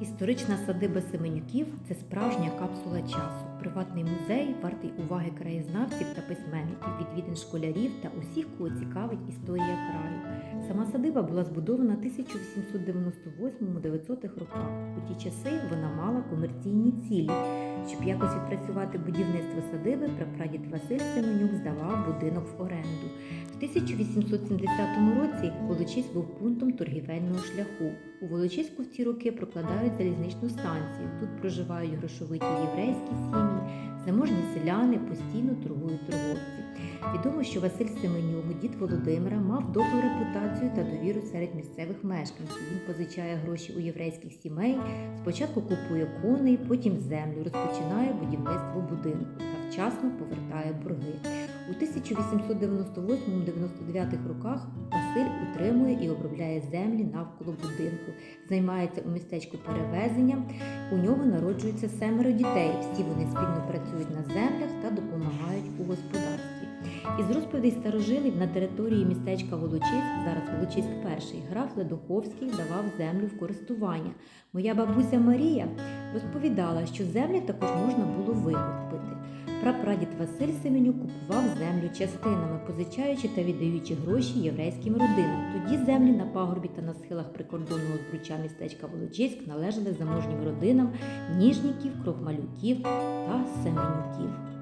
Історична садиба Семенюків це справжня капсула часу, приватний музей, вартий уваги краєзнавців та письменників, відвідин школярів та усіх, кого цікавить історія краю. Сама садиба була збудована 1898-900 роках. У ті часи вона мала комерційні цілі. Щоб якось відпрацювати будівництво садиби, прапрадід Василь Семенюк здавав будинок в оренду. В 1870 році Волочиськ був пунктом торгівельного шляху. У Волочиську в ці роки прокладають залізничну станцію. Тут проживають грошовиті єврейські сім'ї, заможні селяни, постійно торгують торговці. Відомо, що Василь Семенюк, дід Володимира, мав добру репутацію та довіру серед місцевих мешканців. Він позичає гроші у єврейських сімей, спочатку купує коней, потім землю, розпочинає будівництво будинку та вчасно повертає борги. У 1898-99 роках Василь утримує і обробляє землі навколо будинку, займається у містечку перевезенням. У нього народжується семеро дітей. Всі вони спільно працюють на землях та допомагають. Із розповідей старожилів на території містечка Волочиськ, зараз Волочиськ перший, граф Ледоховський давав землю в користування. Моя бабуся Марія розповідала, що землі також можна було викупити. Прапрадід Василь Семенюк купував землю частинами, позичаючи та віддаючи гроші єврейським родинам. Тоді землі на пагорбі та на схилах прикордонного збруча містечка Волочиськ належали заможнім родинам Ніжніків, Крохмалюків та Семенюків.